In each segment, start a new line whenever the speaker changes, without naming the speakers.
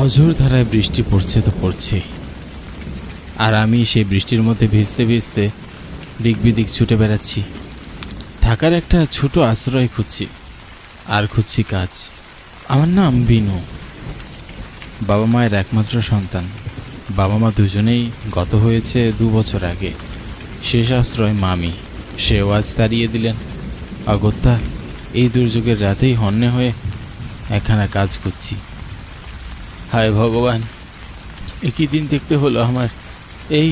অঝোর ধারায় বৃষ্টি পড়ছে তো পড়ছে। আর আমি সেই বৃষ্টির মধ্যে ভিজতে ভিজতে দিক বিদিক ছুটে বেড়াচ্ছি। থাকার একটা ছোট আশ্রয় খুঁজছি। আর খুঁজছি কাজ। আমার নাম বিনু। বাবা মায়ের একমাত্র সন্তান। বাবা মা দুজনেই গত হয়েছে দু বছর আগে। শেষ আশ্রয় মামি। সেও আজ তাড়িয়ে দিলেন। অগত্যা, এই দুর্যোগের রাতেই হন্যে হয়ে একখানা কাজ করছি হায় ভগবান, একই দিন দেখতে হলো আমার। এই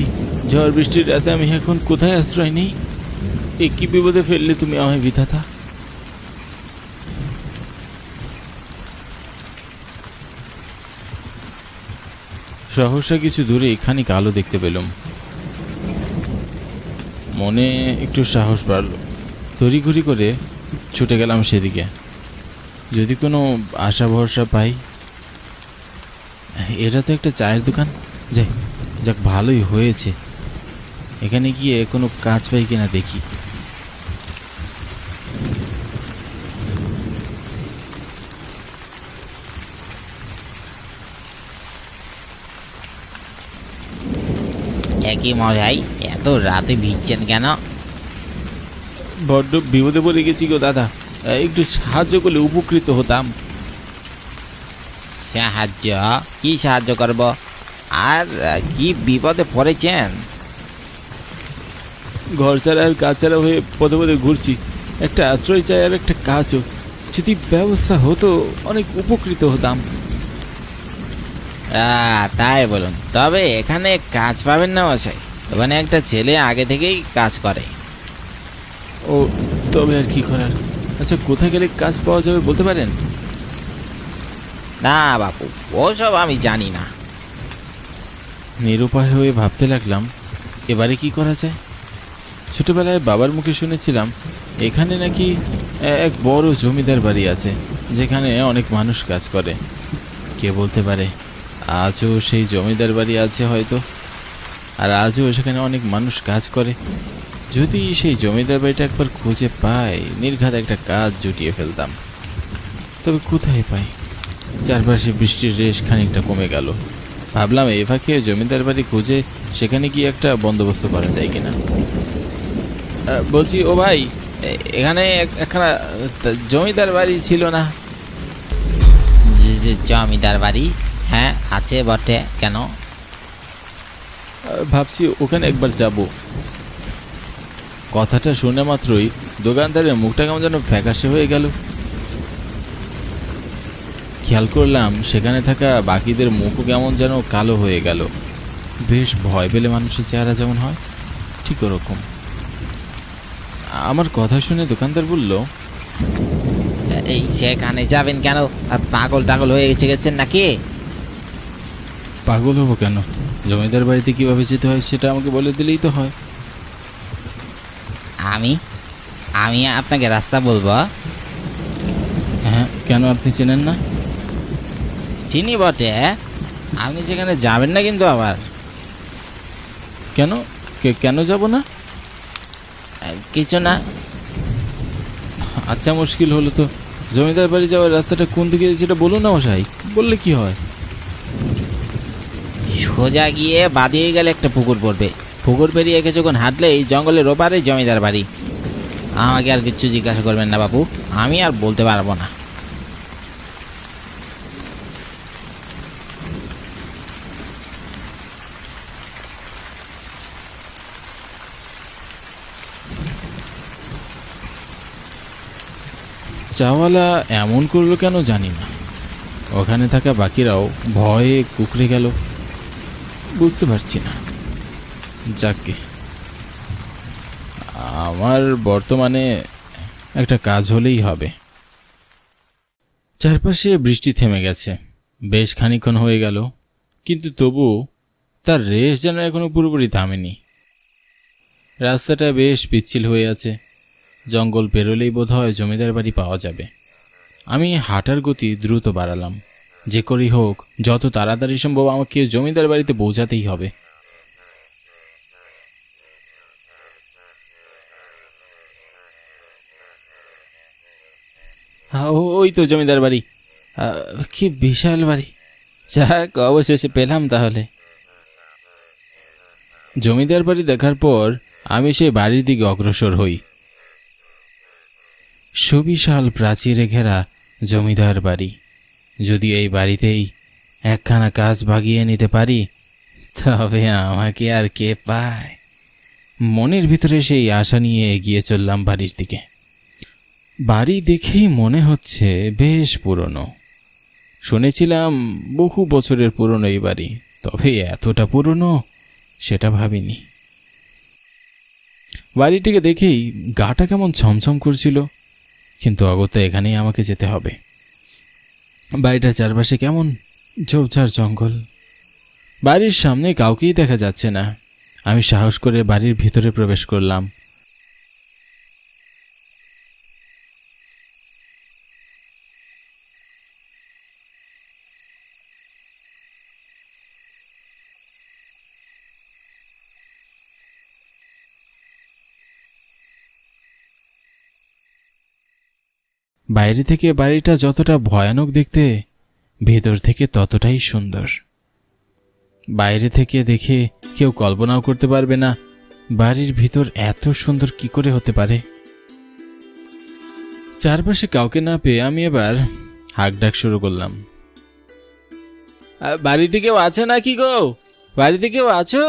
ঝড় বৃষ্টির রাতে আমি এখন কোথায় আশ্রয় নেই? এ কি বিপদে ফেললে তুমি আমায় বিধাতা? সহসা কিছু দূরে খানিক কালো দেখতে পেলাম। মনে একটু সাহস বাড়ল। তড়িঘড়ি করে ছুটে গেলাম সেদিকে। যদি কোনো আশা ভরসা পাই এটা তো একটা চায়ের দোকান। যাই যাক ভালোই হয়েছে। এখানে গিয়ে কোনো কাজ পাই কিনা দেখি।
একই মশাই এত রাতে ভিজছেন কেন?
বড্ড বিপদে পড়ে গেছি গো দাদা। একটু সাহায্য করলে উপকৃত হতাম।
সাহায্য? কি সাহায্য করব? আর কি বিপদে পড়েছেন?
ঘর ছাড়া আর কাজ ছাড়া হয়ে পদে পদে ঘুরছি। একটা আশ্রয় চাই আর একটা কাজও। যদি ব্যবস্থা হতো অনেক উপকৃত হতাম।
তাই বলুন। তবে এখানে কাজ পাবেন না মশাই। ওখানে একটা ছেলে আগে থেকেই কাজ করে।
ও তবে আর কি করার? আচ্ছা কোথায় গেলে কাজ পাওয়া যাবে বলতে পারেন?
না বাপু, ওসব আমি জানি না।
নিরুপায় হয়ে ভাবতে লাগলাম, এবারে কি করা যায়? ছোটবেলায় বাবার মুখে শুনেছিলাম, এখানে নাকি এক বড় জমিদার বাড়ি আছে, যেখানে অনেক মানুষ কাজ করে। কে বলতে পারে, আজও সেই জমিদার বাড়ি আছে হয়তো, আর আজও সেখানে অনেক মানুষ কাজ করে। যদি সেই জমিদার বাড়িটা একবার খুঁজে পাই, নির্ঘাত একটা কাজ জুটিয়ে ফেলতাম। তবে কোথায় পাই? চারপাশে বৃষ্টির রেশ খানিকটা কমে গেল। ভাবলাম এ ফাঁকে জমিদার বাড়ি খুঁজে সেখানে গিয়ে একটা বন্দোবস্ত করা যায় কিনা। বলছি ও ভাই এখানে একখানা জমিদার বাড়ি ছিল না?
জমিদার বাড়ি? হ্যাঁ আছে বটে কেন?
ভাবছি ওখানে একবার যাব। কথাটা শুনে মাত্রই দোকানদারের মুখটা কেমন যেন ফ্যাকাশে হয়ে গেল। খেয়াল করলাম সেখানে থাকা বাকিদের মুখও কেমন যেন কালো হয়ে গেল। বেশ ভয় পেলে মানুষের চেহারা যেমন হয় ঠিক ওরকম। আমার কথা শুনে দোকানদার বলল
এই সেখানে যাবেন কেন? আর পাগল টাগল হয়ে গেছে গেছেন নাকি?
পাগল হব কেন? জমিদার বাড়িতে কীভাবে যেতে হয় সেটা আমাকে বলে দিলেই তো হয়।
আমি? আমি আপনাকে রাস্তা বলব
হ্যাঁ কেন আপনি চেনেন না?
চিনি বটে। আপনি সেখানে যাবেন না কিন্তু আবার।
কেন? কেন যাব না?
কিছু না।
আচ্ছা মুশকিল হলো তো। জমিদার বাড়ি যাওয়ার রাস্তাটা কোন দিকে সেটা বলুন না মশাই। বললে কি হয়?
সোজা গিয়ে বাদিয়ে গেলে একটা পুকুর পড়বে। পুকুর পেরিয়ে কিছুক্ষণ হাঁটলেই জঙ্গলের ওপারে জমিদার বাড়ি। আমাকে আর কিচ্ছু জিজ্ঞাসা করবেন না বাপু। আমি আর বলতে পারব না।
চাওয়ালা এমন করল কেন জানি না। ওখানে থাকা বাকিরাও ভয়ে কুকড়ে গেল। বুঝতে পারছি না। যাকে আমার বর্তমানে একটা কাজ হলেই হবে। চারপাশে বৃষ্টি থেমে গেছে। বেশ খানিক্ষণ হয়ে গেল। কিন্তু তবু তার রেশ যেন এখনও পুরোপুরি থামেনি। রাস্তাটা বেশ পিচ্ছিল হয়ে আছে। জঙ্গল পেরোলেই বোধ হয় জমিদার বাড়ি পাওয়া যাবে। আমি হাঁটার গতি দ্রুত বাড়ালাম। যে করেই হোক, যত তাড়াতাড়ি সম্ভব আমাকে জমিদার বাড়িতে পৌঁছাতেই হবে। ওই তো জমিদার বাড়ি। কি বিশাল বাড়ি। যাক, অবশেষে পেলাম তাহলে। জমিদার বাড়ি দেখার পর আমি সেই বাড়ির দিকে অগ্রসর হই। সুবিশাল প্রাচীরে ঘেরা জমিদার বাড়ি। যদি এই বাড়িতেই একখানা কাজ বাগিয়ে নিতে পারি, তবে আমাকে আর কে পায়? মনের ভিতরে সেই আশা নিয়ে এগিয়ে চললাম বাড়ির দিকে। বাড়ি দেখেই মনে হচ্ছে বেশ পুরনো। শুনেছিলাম বহু বছরের পুরনো এই বাড়ি, তবে এতটা পুরনো সেটা ভাবিনি। বাড়িটিকে দেখেই গাটা কেমন ছমছম করছিল। কিন্তু অগত্যা এখানেই আমাকে যেতে হবে। বাড়িটার চারপাশে কেমন ঝোপঝাড় জঙ্গল। বাড়ির সামনে কাউকেই দেখা যাচ্ছে না। আমি সাহস করে বাড়ির ভিতরে প্রবেশ করলাম। বাইরে থেকে বাড়িটা যতটা ভয়ানক দেখতে, ভেতর থেকে ততটাই সুন্দর। বাইরে থেকে দেখে কেউ কল্পনাও করতে পারবে না, বাড়ির ভিতর এত সুন্দর কি করে হতে পারে। চারপাশে কাউকে না পেয়ে আমি এবার হাঁক ডাক শুরু করলাম। বাড়িতে কেউ আছে নাকি গো? বাড়িতে কেউ আছো?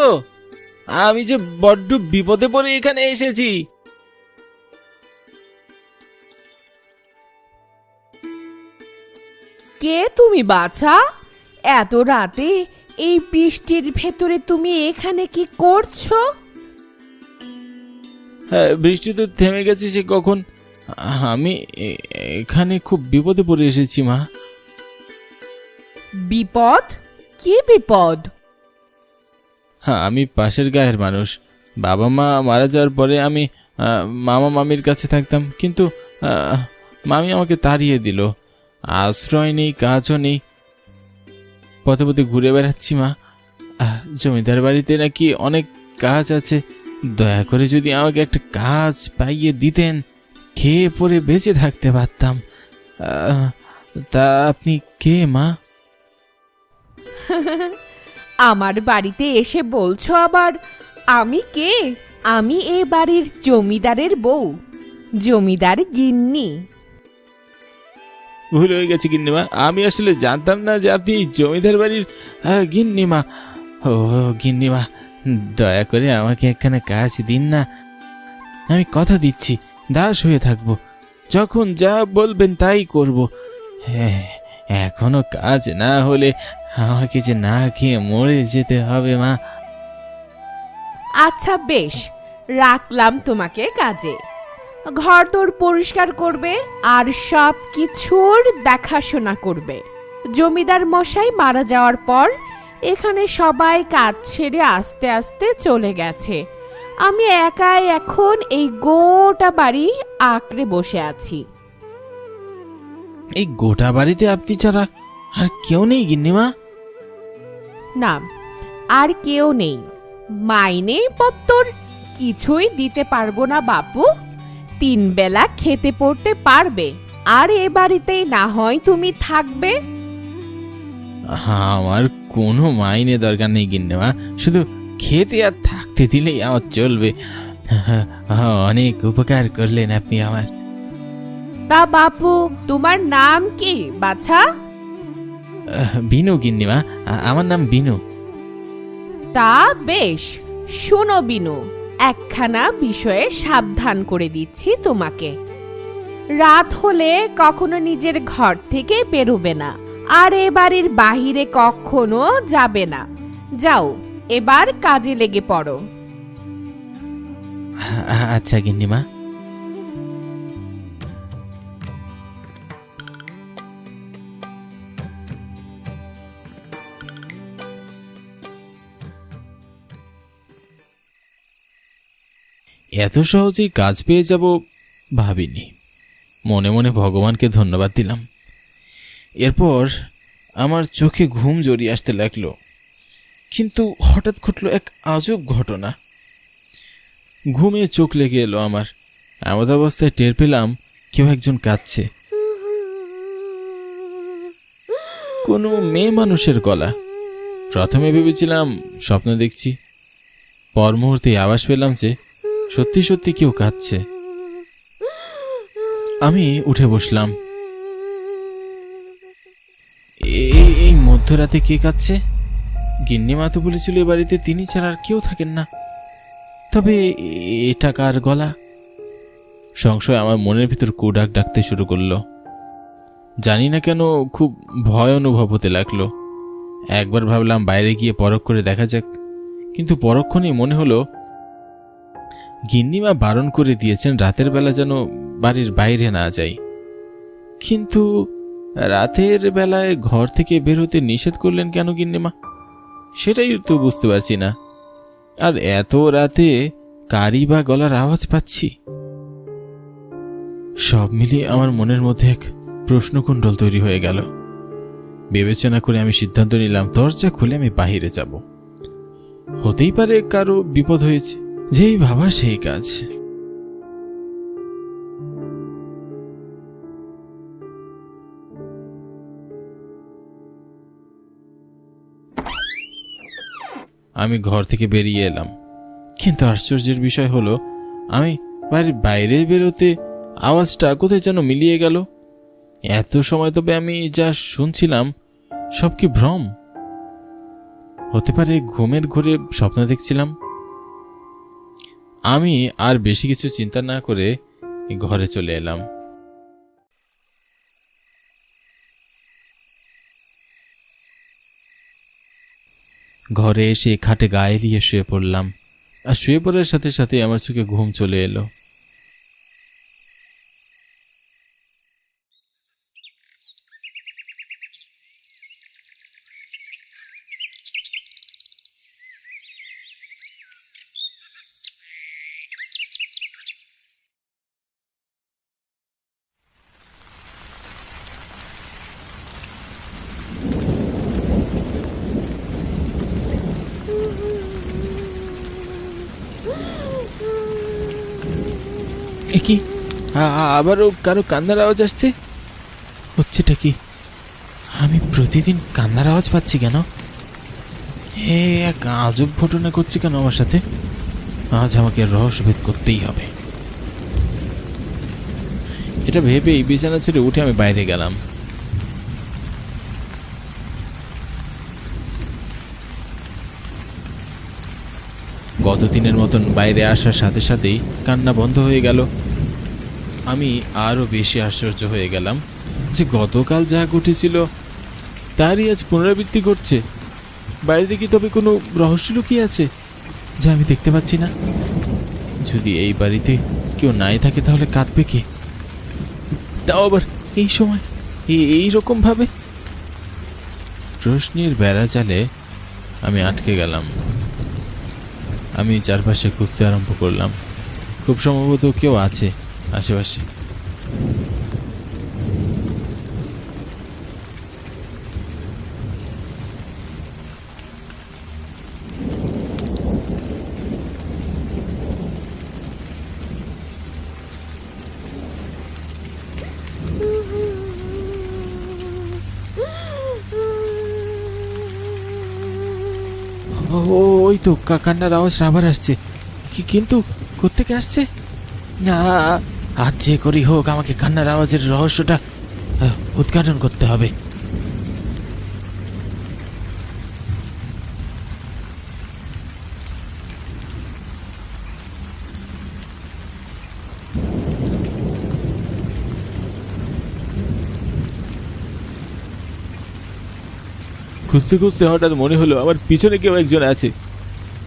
আমি যে বড্ড বিপদে পড়ে এখানে এসেছি।
কে তুমি বাছা? এত রাতে এই বৃষ্টির ভেতরে তুমি এখানে কি করছ?
হ্যাঁ বৃষ্টি তো থেমে গেছে সে কখন? আমি এ- এখানে খুব বিপদে পড়ে এসেছি মা।
বিপদ? কি বিপদ?
হ্যাঁ আমি পাশের গায়ের মানুষ। বাবা মা মারা যাওয়ার পরে আমি আহ, মামা মামির কাছে থাকতাম। কিন্তু আহ, মামি আমাকে তাড়িয়ে দিল। আশ্রয় নেই, কাজও নেই। পথে পথে ঘুরে বেড়াচ্ছি, মা। জমিদার বাড়িতে নাকি অনেক কাজ আছে। দয়া করে যদি আমাকে একটা কাজ পাইয়ে দিতেন, খেয়ে পরে বেঁচে থাকতে পারতাম। তা আপনি কে, মা?
আমার বাড়িতে এসে বলছো আবার, আমি কে? আমি এ বাড়ির জমিদারের বউ, জমিদার গিন্নি।
ভুল হয়ে গেছে, গিন্নিমা। আমি আসলে জানতাম না যে আপনি জমিদার বাড়ির গিন্নিমা। ও, গিন্নিমা, দয়া করে আমাকে একখানে কাজ দিন না। আমি কথা দিচ্ছি, দাস হয়ে থাকব। যখন যা বলবেন তাই করব। হ্যাঁ এখনও কাজ না হলে আমাকে যে না খেয়ে মরে যেতে হবে, মা।
আচ্ছা বেশ, রাখলাম তোমাকে কাজে। ঘর তোর পরিষ্কার করবে আর সব কিছুর দেখাশোনা করবে। জমিদার মশাই মারা যাওয়ার পর এখানে সবাই কাজ ছেড়ে আস্তে আস্তে চলে গেছে। আমি একাই এখন এই গোটা বাড়ি আঁকড়ে বসে আছি।
এই গোটা বাড়িতে আপনি ছাড়া আর কেউ নেই গিন্নিমা?
না আর কেউ নেই। মাইনে পত্তর কিছুই দিতে পারব না বাপু। তিন বেলা খেতে পড়তে পারবে। আর এ বাড়িতেই না হয় তুমি থাকবে?
আমার কোনো মাইনে দরকার নেই গিন্নেমা। শুধু খেতে আর থাকতে দিলেই আমার চলবে। অনেক উপকার করলেন আপনি আমার।
তা বাপু তোমার নাম কি বাছা?
বিনু গিন্নিমা আমার নাম বিনু।
তা বেশ শোনো বিনু। একখানা বিষয়ে সাবধান করে দিচ্ছি তোমাকে। রাত হলে কখনো নিজের ঘর থেকে বেরোবে না, আর এ বাড়ির বাহিরে কখনো যাবে না। যাও, এবার কাজে লেগে পড়ো।
আচ্ছা গিন্নিমা। এত সহজেই কাজ পেয়ে যাব ভাবিনি। মনে মনে ভগবানকে ধন্যবাদ দিলাম। এরপর আমার চোখে ঘুম জড়িয়ে আসতে লাগল। কিন্তু হঠাৎ ঘটলো এক আজব ঘটনা। ঘুমিয়ে চোখ লেগে এলো আমার। এমত অবস্থায় টের পেলাম কেউ একজন কাঁদছে। কোনো মেয়ে মানুষের গলা। প্রথমে ভেবেছিলাম স্বপ্ন দেখছি। পর মুহূর্তে আওয়াজ পেলাম যে সত্যি সত্যি কেউ কাঁদছে। আমি উঠে বসলাম। এই মধ্যরাতে কে কাঁদছে? গিন্নিমা তো বলেছিল এ বাড়িতে তিনি ছাড়া আর কেউ থাকেন না। তবে এটা কার গলা? সংশয় আমার মনের ভিতর কুডাক ডাকতে শুরু করল। জানি না কেন খুব ভয় অনুভব হতে লাগল। একবার ভাবলাম বাইরে গিয়ে পরখ করে দেখা যাক। কিন্তু পরক্ষণেই মনে হলো গিন্নিমা বারণ করে দিয়েছেন রাতের বেলা যেন বাড়ির বাইরে না যাই। কিন্তু রাতের বেলায় ঘর থেকে বের হতে নিষেধ করলেন কেন গিন্নিমা? সেটাই তো বুঝতে পারছি না। আর এত রাতে কারি বা গলার আওয়াজ পাচ্ছি? সব মিলিয়ে আমার মনের মধ্যে এক প্রশ্নকুণ্ডল তৈরি হয়ে গেল। বিবেচনা করে আমি সিদ্ধান্ত নিলাম, দরজা খুলে আমি বাহিরে যাব। হতেই পারে কারও বিপদ হয়েছে। যেই ভাবা সেই কাজ। আমি ঘর থেকে বেরিয়ে এলাম। কিন্তু আশ্চর্যের বিষয় হলো, আমি বাড়ির বাইরে বেরোতে আওয়াজটা কোথায় যেন মিলিয়ে গেল। এত সময় তবে আমি যা শুনছিলাম, সব কি ভ্রম? হতে পারে ঘুমের ঘুরে স্বপ্ন দেখছিলাম। আমি আর বেশি কিছু চিন্তা না করে ঘরে চলে এলাম। ঘরে এসে খাটে গায়ে দিয়ে শুয়ে পড়লাম। আর শুয়ে পড়ার সাথে সাথে আমার চোখে ঘুম চলে এলো। এ কি? আ- আ- আবারও কারও কান্নার আওয়াজ আসছে? হচ্ছেটা কি? আমি প্রতিদিন কান্নার আওয়াজ পাচ্ছি কেন? এ এক আজব ঘটনা করছে কেন আমার সাথে? আজ আমাকে রহস্যভেদ করতেই হবে। এটা ভেবে এই বিছানা ছেড়ে উঠে আমি বাইরে গেলাম। গত দিনের মতন বাইরে আসার সাথে সাথেই কান্না বন্ধ হয়ে গেল। আমি আরও বেশি আশ্চর্য হয়ে গেলাম যে গতকাল যা ঘটেছিল, তারই আজ পুনরাবৃত্তি করছে বাইরে কি তবে কোনো রহস্য লুকিয়ে আছে, যা আমি দেখতে পাচ্ছি না। যদি এই বাড়িতে কেউ নাই থাকে তাহলে কাঁদবে কে? তাও আবার এই সময় এই এই রকম ভাবে? প্রশ্নের বেড়া জালে আমি আটকে গেলাম। আমি চারপাশে খুঁজতে আরম্ভ করলাম। খুব সম্ভবত কেউ আছে। আশেপাশে ওই তো কান্নার আওয়াজ আবার আসছে। কিন্তু কোত্থেকে আসছে? না আজ যে করি হোক আমাকে কান্নার আওয়াজের রহস্যটা উদ্ঘাটন করতে হবে। খুঁজতে খুঁজতে হঠাৎ মনে হলো আমার পিছনে কেউ একজন আছে।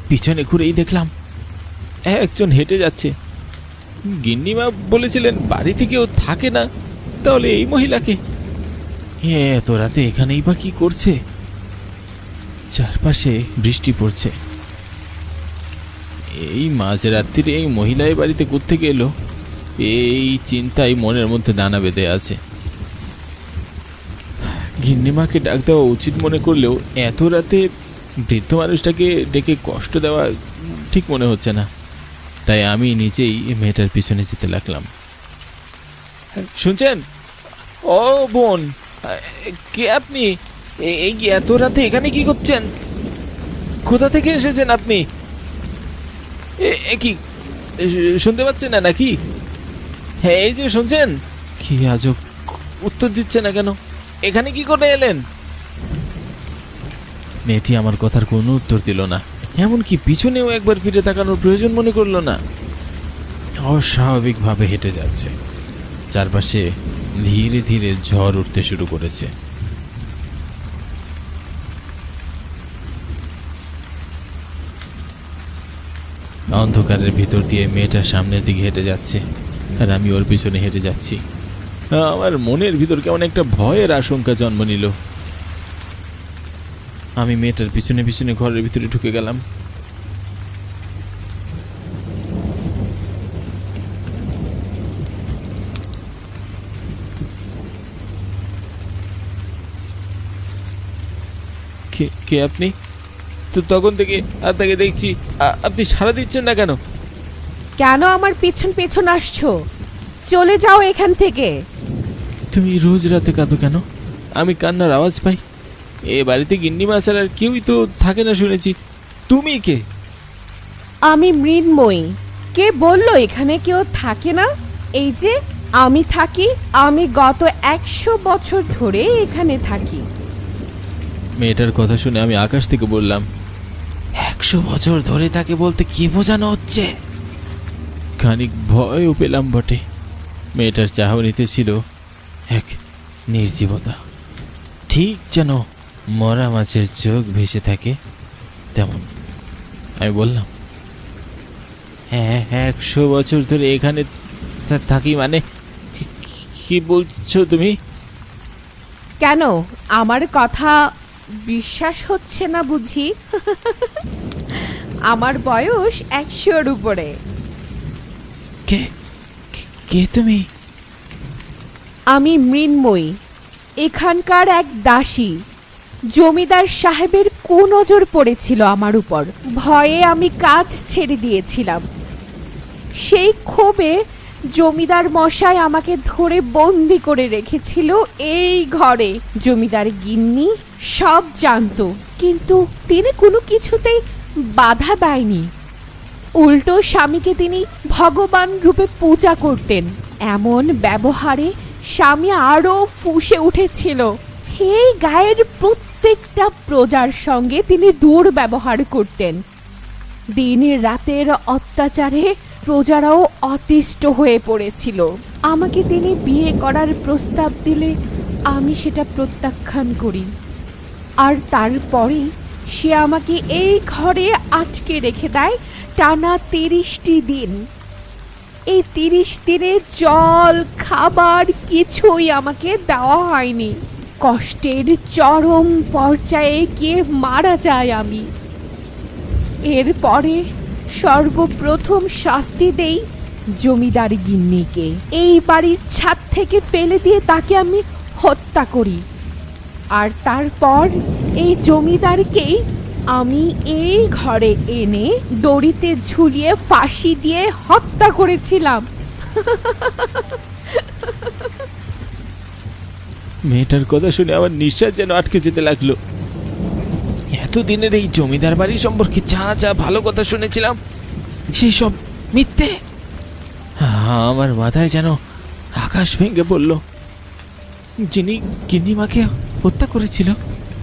পিছনে ঘুরেই দেখলাম একজন হেঁটে যাচ্ছে। গিন্নিমা বলেছিলেন বাড়িতে কেউ থাকে না, তাহলে এই মহিলাকে? এ এত রাতে এখানেই বা কি করছে? চারপাশে বৃষ্টি পড়ছে। এই মাঝরাত্রিরে এই মহিলা এই বাড়িতে কোত্থেকে এলো? এই চিন্তাই মনের মধ্যে দানা বেঁধে আছে। গিন্নিমাকে ডাক দেওয়া উচিত মনে করলেও এত রাতে বৃদ্ধ মানুষটাকে ডেকে কষ্ট দেওয়া ঠিক মনে হচ্ছে না। তাই আমি নিজেই মেয়েটার পিছনে যেতে লাগলাম। শুনছেন? ও বোন, কে আপনি? এই এত রাতে এখানে কি করছেন? কোথা থেকে এসেছেন আপনি? কি শুনতে পাচ্ছেন না নাকি? হ্যাঁ এই যে শুনছেন? কি আজব উত্তর দিচ্ছে না কেন? এখানে কি করে এলেন? মেয়েটি আমার কথার কোনো উত্তর দিল না। এমনকি পিছনেও একবার ফিরে তাকানোর প্রয়োজন মনে করল না। অস্বাভাবিকভাবে হেঁটে যাচ্ছে। চারপাশে ধীরে ধীরে ঝড় উঠতে শুরু করেছে। অন্ধকারের ভিতর দিয়ে মেয়েটা সামনের দিকে হেঁটে যাচ্ছে আর আমি ওর পিছনে হেঁটে যাচ্ছি। আমার মনের ভিতর কেমন একটা ভয়ের আশঙ্কা জন্ম নিল। আমি মেয়েটার পিছনে পিছনে ঘরের ভিতরে ঢুকে গেলাম। কে আপনি? তো তখন থেকে আপনাকে দেখছি আপনি সাড়া দিচ্ছেন না কেন?
কেন আমার পিছন পিছন আসছো? চলে যাও এখান থেকে।
তুমি রোজ রাতে কাঁদো কেন? আমি কান্নার আওয়াজ পাই। এ বাড়িতে গিন্নি মা ছাড়া আর কেউই তো থাকে না শুনেছি। তুমি কে?
আমি মৃন্ময়ী। কে বলল এখানে কেউ থাকে না? এই যে আমি থাকি আমি গত একশো বছর ধরে এখানে থাকি।
মেয়েটার কথা শুনে আমি আকাশ থেকে বললাম একশো বছর ধরে তাকে বলতে কি বোঝানো হচ্ছে? খানিক ভয়ও পেলাম বটে। মেয়েটার চাহনিতে ছিল এক নির্জীবতা। ঠিক যেন মরা মাছের চোখ ভেসে থাকে তেমন। আমি বললাম হ্যাঁ হ্যাঁ একশো বছর ধরে এখানে থাকি মানে কি- বলছো তুমি?
কেন? আমার কথা বিশ্বাস হচ্ছে না বুঝি? আমার বয়স একশোর উপরে।
কে- কে তুমি?
আমি মৃন্ময়ী এখানকার এক দাসী। জমিদার সাহেবের কুনজর পড়েছিল আমার উপর। ভয়ে আমি কাজ ছেড়ে দিয়েছিলাম। সেই ক্ষোভে জমিদার মশাই আমাকে ধরে বন্দি করে রেখেছিল এই ঘরে। জমিদার গিন্নি সব জানতো, কিন্তু তিনি কোনো কিছুতেই বাধা দেয়নি। উল্টো স্বামীকে তিনি ভগবান রূপে পূজা করতেন। এমন ব্যবহারে স্বামী আরও ফুসে উঠেছিল। এই গায়ের প্রত্যেকটা প্রজার সঙ্গে তিনি দুর্ব্যবহার করতেন। দিনের রাতের অত্যাচারে প্রজারাও অতিষ্ঠ হয়ে পড়েছিল। আমাকে তিনি বিয়ে করার প্রস্তাব দিলে আমি সেটা প্রত্যাখ্যান করি। আর তারপরে সে আমাকে এই ঘরে আটকে রেখে দেয় টানা তিরিশটি দিন। এই তিরিশ দিনে জল, খাবার কিছুই আমাকে দেওয়া হয়নি। কষ্টের চরম পর্যায়ে গিয়ে মারা যায় আমি? এরপরে সর্বপ্রথম শাস্তি দেই জমিদার গিন্নিকে। এই বাড়ির ছাদ থেকে ফেলে দিয়ে তাকে আমি হত্যা করি। আর তারপর এই জমিদারকেই আমি এই ঘরে এনে দড়িতে ঝুলিয়ে ফাঁসি দিয়ে হত্যা করেছিলাম।
মেয়েটার কথা শুনে আমার নিঃশ্বাস যেন আটকে যেতে লাগল। এতদিনের এই জমিদার বাড়ি সম্পর্কে যা যা ভালো কথা শুনেছিলাম সেই সব মিথ্যে আমার মাথায় যেন আকাশ ভেঙে পড়ল। যিনি গিন্নিমাকে হত্যা করেছিল।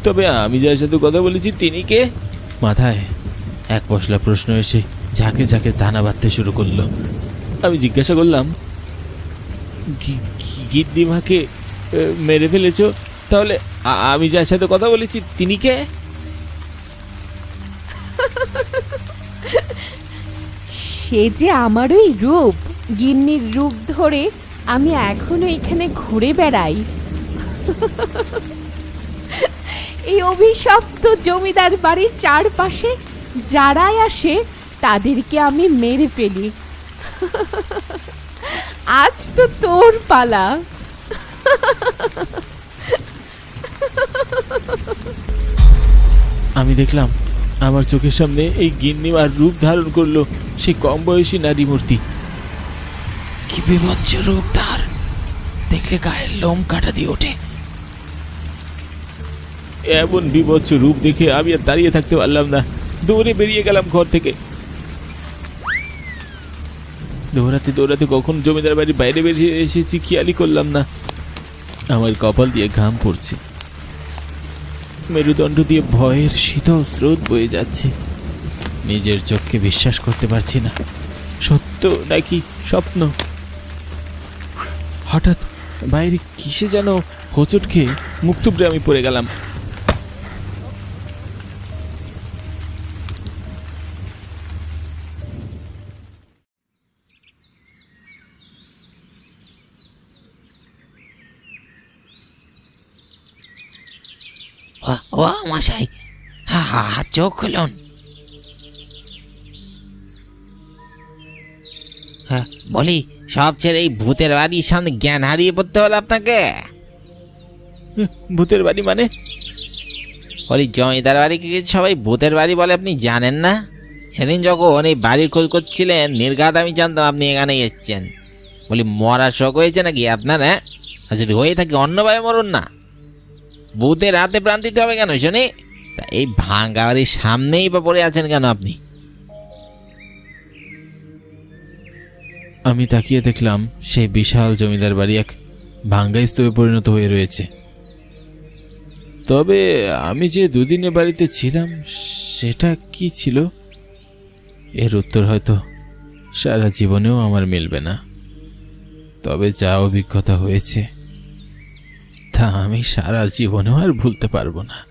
তবে আমি যার সাথে কথা বলেছি, তিনি কে? মাথায় এক পশলা প্রশ্ন এসে ঝাঁকে ঝাঁকে দানা বাঁধতে শুরু করল। আমি জিজ্ঞাসা করলাম গিন্নিমাকে মেরে ফেলেছ। তাহলে আমি যার সাথে কথা বলেছি, তিনি কে?
সে যে আমারই রূপ, গিন্নির রূপ ধরে আমি এখনও এখানে ঘুরে বেড়াই। এই অভিশপ্ত জমিদার বাড়ির চারপাশে যারাই আসে, তাদেরকে আমি মেরে ফেলি। আজ তো তোর পালা।
আমি দেখলাম আমার চোখের সামনে এই গিন্নিমার রূপ ধারণ করল সেই কম বয়সী নারী মূর্তি। কি বিভৎস রূপ তার। দেখলে গায়ের লোম কাটা দিয়ে ওঠে। এমন বিভৎস রূপ দেখে আমি আর দাঁড়িয়ে থাকতে পারলাম না। দৌড়ে বেরিয়ে গেলাম ঘর থেকে। দৌড়াতে দৌড়াতে কখন জমিদার বাড়ির বাইরে বেরিয়ে এসেছি খেয়ালই করলাম না। আমার কপাল দিয়ে ঘাম পড়ছে। মেরুদণ্ড দিয়ে ভয়ের শীতল স্রোত বয়ে যাচ্ছে। নিজের চোখকে বিশ্বাস করতে পারছি না। সত্য নাকি স্বপ্ন? হঠাৎ বাইরে কিসে যেন হোঁচট খেয়ে মুখ আমি পড়ে গেলাম।
ও মশাই হা চোখ খুলুন। হ্যাঁ বলি সব ছেড়ে এই ভূতের বাড়ির সামনে জ্ঞান হারিয়ে পড়তে হলো আপনাকে?
ভূতের বাড়ি মানে?
বলি জমিদার বাড়িকে কি সবাই ভূতের বাড়ি বলে আপনি জানেন না? সেদিন যখন এই বাড়ির খোঁজ করছিলেন নির্ঘাত আমি জানতাম আপনি এখানে এসছেন। বলি মরার শখ হয়েছে নাকি আপনার হ্যাঁ? যদি হয়ে থাকে অন্যভাবে মরুন না। ভূতের হাতে প্রাণ দিতে হবে কেন, শুনি? তা এই ভাঙ্গা বাড়ির সামনেই বা পড়ে আছেন কেন আপনি?
আমি তাকিয়ে দেখলাম সেই বিশাল জমিদার বাড়ি এক ভাঙ্গা স্তূপে পরিণত হয়ে রয়েছে। তবে আমি যে দুদিনে বাড়িতে ছিলাম, সেটা কি ছিল? এর উত্তর হয়তো সারা জীবনেও আমার মিলবে না। তবে যা অভিজ্ঞতা হয়েছে তা আমি সারা জীবনেও আর ভুলতে পারব না।